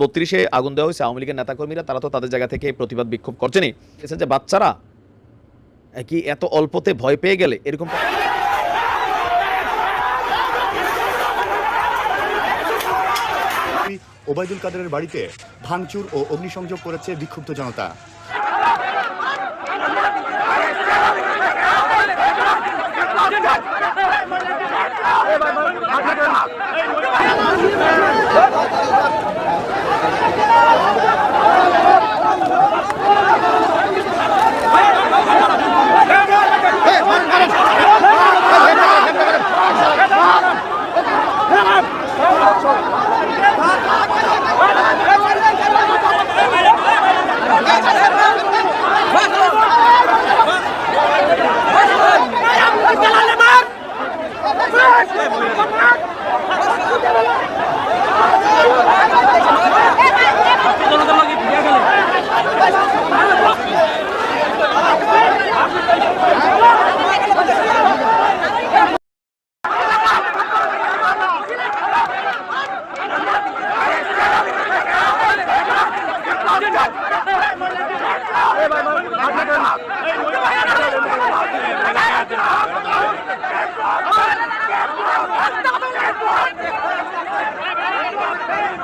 বত্রিশে আগুন দেওয়া হয়েছে, আওয়ামী লীগের নেতাকর্মীরা, তারা তো তাদের জায়গা থেকে প্রতিবাদ বিক্ষোভ করছেনই। যে বাচ্চারা কি এত অল্পতে ভয় পেয়ে গেলে? এরকম ওবায়দুল কাদেরের বাড়িতে ভাঙচুর ও অগ্নিসংযোগ করেছে বিক্ষুব্ধ জনতা। Hey,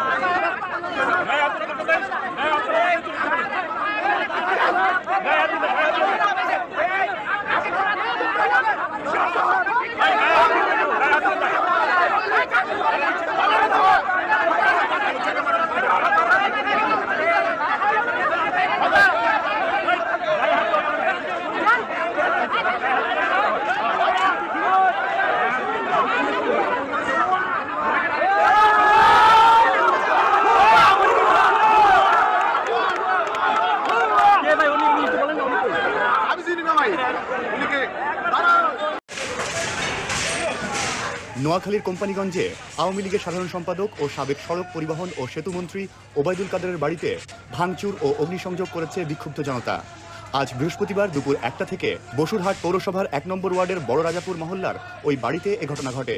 নোয়াখালীর কোম্পানিগঞ্জে আওয়ামী লীগের সাধারণ সম্পাদক ও সাবেক সড়ক পরিবহন ও সেতুমন্ত্রী ওবায়দুল কাদেরের বাড়িতে ভাঙচুর ও অগ্নিসংযোগ করেছে বিক্ষুব্ধ জনতা। আজ বৃহস্পতিবার দুপুর একটা থেকে বসুরহাট পৌরসভার এক নম্বর ওয়ার্ডের বড় রাজাপুর মহল্লার ওই বাড়িতে এ ঘটনা ঘটে।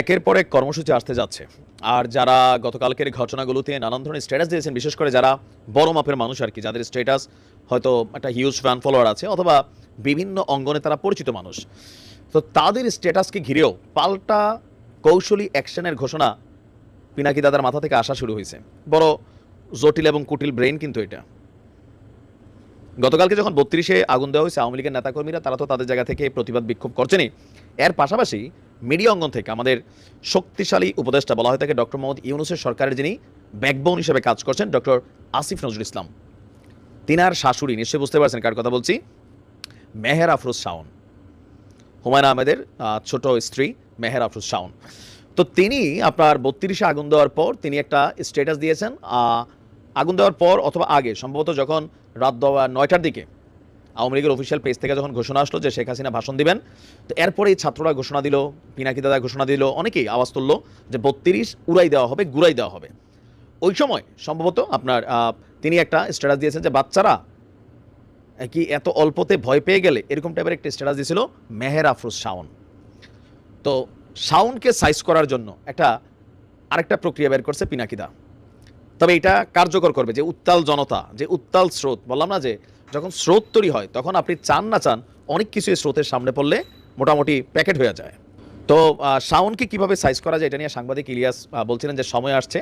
একের পর এক কর্মসূচি আসতে যাচ্ছে। আর যারা গতকালকের ঘটনাগুলোতে নানান ধরনের স্ট্যাটাস দিয়েছেন, বিশেষ করে যারা বড় মাপের মানুষ আর কি, যাদের স্ট্যাটাস হয়তো একটা হিউজ ফ্যান ফলোয়ার আছে অথবা বিভিন্ন অঙ্গনে তারা পরিচিত মানুষ। তো তাদের স্ট্যাটাসকে ঘিরেও পাল্টা কৌশলী অ্যাকশনের ঘোষণা পিনাকি দাদার মাথা থেকে আসা শুরু হয়েছে। বড় জটিল এবং কুটিল ব্রেন কিন্তু এটা। গতকালকে যখন বত্রিশে আগুন দেওয়া হয়েছে, আওয়ামী লীগের নেতাকর্মীরা, তারা তো তাদের জায়গা থেকে প্রতিবাদ বিক্ষোভ করছেনই। এর পাশাপাশি মিডিয়া অঙ্গন থেকে আমাদের শক্তিশালী উপদেষ্টা বলা হয় থাকে ডক্টর মোহাম্মদ ইউনুসের সরকারের যিনি ব্যাকবোন হিসেবে কাজ করছেন, ডক্টর আসিফ নজরুল ইসলাম। তিনার শাশুড়ি, নিশ্চয়ই বুঝতে পারছেন কার কথা বলছি, মেহের আফরোজ শাওন। হুমায়ুন আহমেদের ছোট স্ত্রী মেহের আফরোজ শাওন। তো তিনি আপনার বত্রিশে আগুন দেওয়ার পর তিনি একটা স্ট্যাটাস দিয়েছেন আগুন দেওয়ার পর অথবা আগে, সম্ভবত যখন রাত দেওয়া নয়টার দিকে আওয়ামী লীগের অফিসিয়াল পেজ থেকে যখন ঘোষণা আসলো যে শেখ হাসিনা ভাষণ দিবেন, তো এরপরে এই ছাত্ররা ঘোষণা দিল, পিনাকি দাদা ঘোষণা দিল, অনেকেই আওয়াজ তুললো যে বত্রিশ উড়াই দেওয়া হবে, গুড়াই দেওয়া হবে। ওই সময় সম্ভবত আপনার তিনি একটা স্ট্যাটাস দিয়েছেন যে বাচ্চারা কি এত অল্পতে ভয় পেয়ে গেলে, এরকম টাইপের একটা স্ট্যাটাস দিয়েছিল মেহের আফরোজ শাওন। তো শাওনকে সাইজ করার জন্য একটা আরেকটা প্রক্রিয়া বের করছে পিনাকিদা তবে এটা কার্যকর করবে যে উত্তাল জনতা, যে উত্তাল স্রোত, বললাম না যে যখন স্রোত তৈরি হয়, তখন আপনি চান না চান, অনেক কিছু স্রোতের সামনে পড়লে মোটামুটি প্যাকেট হয়ে যায়। তো শাওনকে কীভাবে সাইজ করা যায় এটা নিয়ে সাংবাদিক ইলিয়াস বলছিলেন যে সময় আসছে।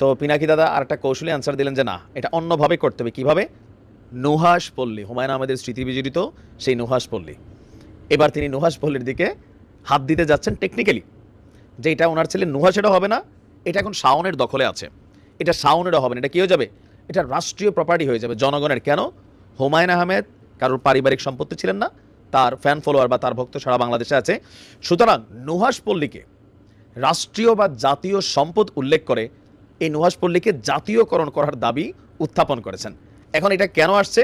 তো পিনাকি দাদা আর একটা কৌশলী অ্যান্সার দিলেন যে না, এটা অন্যভাবে করতে হবে। কীভাবে? নুহাস পল্লী, হুমায়ুন আমাদের স্মৃতি বিজড়িত সেই নুহাস পল্লী। এবার তিনি নুহাস পল্লীর দিকে হাত দিতে যাচ্ছেন টেকনিক্যালি যে এটা ওনার ছেলে নুহাস এটা হবে না, এটা এখন শাওনের দখলে আছে। এটা শাওনেরও হবে না, এটা কি হয়ে যাবে? এটা রাষ্ট্রীয় প্রপার্টি হয়ে যাবে, জনগণের। কেন? হুমায়ুন আহমেদ, কারোর পারিবারিক সম্পত্তি ছিলেন না, তার ফ্যান ফলোয়ার বা তার ভক্ত সারা বাংলাদেশে আছে। সুতরাং নুহাস পল্লীকে রাষ্ট্রীয় বা জাতীয় সম্পদ উল্লেখ করে এই নুহাস পল্লীকে জাতীয়করণ করার দাবি উত্থাপন করেছেন। এখন এটা কেন আসছে?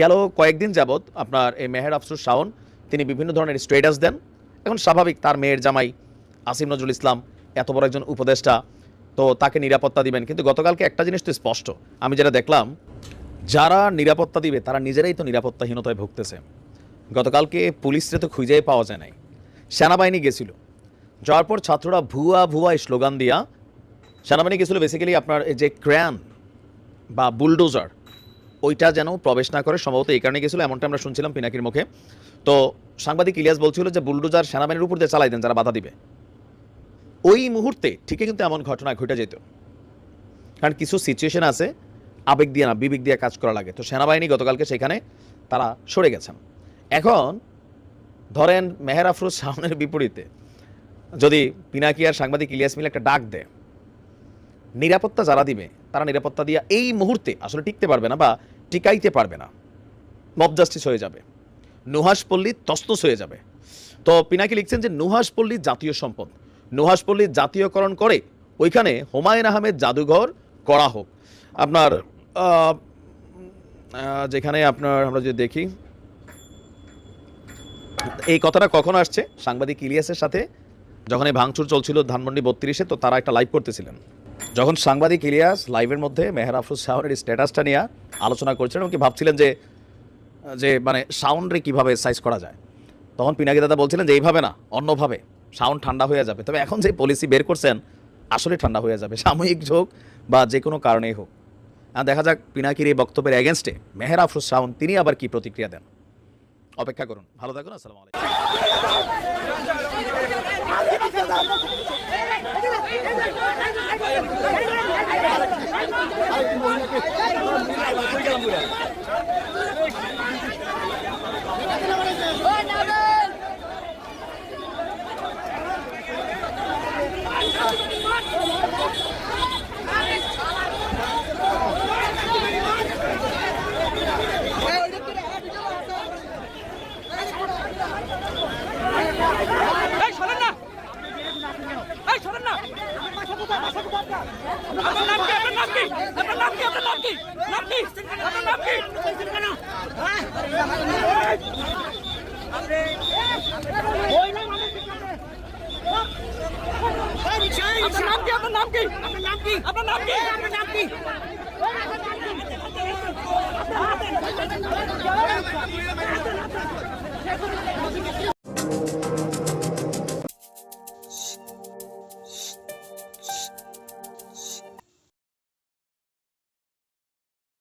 গেল কয়েকদিন যাবৎ আপনার এই মেহের আফসুর শাওন, তিনি বিভিন্ন ধরনের স্টেটাস দেন। এখন স্বাভাবিক তার মেয়ের জামাই আসিম নজরুল ইসলাম এত বড় একজন উপদেষ্টা, তো তাকে নিরাপত্তা দিবেন। কিন্তু গতকালকে একটা জিনিস তো স্পষ্ট। আমি যেটা দেখলাম যারা নিরাপত্তা দিবে, তারা নিজেরাই তো নিরাপত্তাহীনতায় ভুগতেছে। গতকালকে পুলিশরে তো খুঁজেই পাওয়া যায় নাই। সেনাবাহিনী গেছিল। যাওয়ার পর ছাত্ররা ভুয়া ভুয়া স্লোগান দিয়া, সেনাবাহিনী গেছিল বেসিক্যালি আপনার এই যে ক্র্যান বা বুলডোজার, ওইটা যেন প্রবেশ না করে, সম্ভবত এই কারণে গেছিল, এমনটা আমরা শুনছিলাম পিনাকির মুখে। তো সাংবাদিক ইলিয়াস বলছিল যে বুলডোজার সেনাবাহিনীর উপর দিয়ে চালাই দেন, যারা বাধা দিবে। ওই মুহূর্তে ঠিকই কিন্তু এমন ঘটনা ঘটে যেত। কারণ কিছু সিচুয়েশন আছে আবেগ দিয়ে না, বিবেক দিয়ে কাজ করা লাগে। তো সেনাবাহিনী গতকালকে সেখানে তারা সরে গেছেন। এখন ধরেন মেহের আফরোজ শাহনের বিপরীতে যদি পিনাকি আর সাংবাদিক ইলিয়াস মিলে একটা ডাক দেয়, নিরাপত্তা যারা দিবে, তারা নিরাপত্তা দিয়া এই মুহূর্তে আসলে টিকতে পারবে না বা টিকাইতে পারবে না। মব জাস্টিস হয়ে যাবে। নুহাস পল্লী তস্তস হয়ে যাবে। তো পিনাকি লিখছেন যে নুহাস পল্লী জাতীয় সম্পদ। নুহাস পল্লী জাতীয়করণ করে ওইখানে হুমায়ুন আহমেদ জাদুঘর করা হোক। আপনার যেখানে আপনার, আমরা যদি দেখি, এই কথাটা কখন আসছে? সাংবাদিক ইলিয়াসের সাথে যখন এই ভাঙচুর চলছিল ধানমন্ডি বত্রিশে, তো তারা একটা লাইভ করতেছিলেন। যখন সাংবাদিক ইলিয়াস লাইভের মধ্যে মেহের আফরোজ শাহনের স্ট্যাটাসটা নিয়ে আলোচনা করছিলেন এবং কি ভাবছিলেন যে যে মানে সাউন্ডে কীভাবে সাইজ করা যায়। তখন পিনাকি দাদা বলছিলেন যে, এইভাবে না, অন্যভাবে। সাউন্ড ঠান্ডা হয়ে যাবে। তবে এখন যে পলিসি বের করছেন, আসলে ঠান্ডা হয়ে যাবে। সাময়িক হোক বা যে কোনো কারণেই হোক। দেখা যাক পিনাকির এই বক্তব্যের এগেনস্টে মেহের আফরুজ শাওন, তিনি আবার কি প্রতিক্রিয়া দেন? অপেক্ষা করুন। ভালো থাকুন, আসসালাম আলাইকুম এই শোনেন না এই শোনেন না আপনার নাম কি আপনার নাম কি আপনার নাম কি আপনার নাম কি নাম কি আপনার নাম কি আপনার নাম কি আপনার নাম কি আপনার নাম কি আপনার নাম কি আপনার নাম কি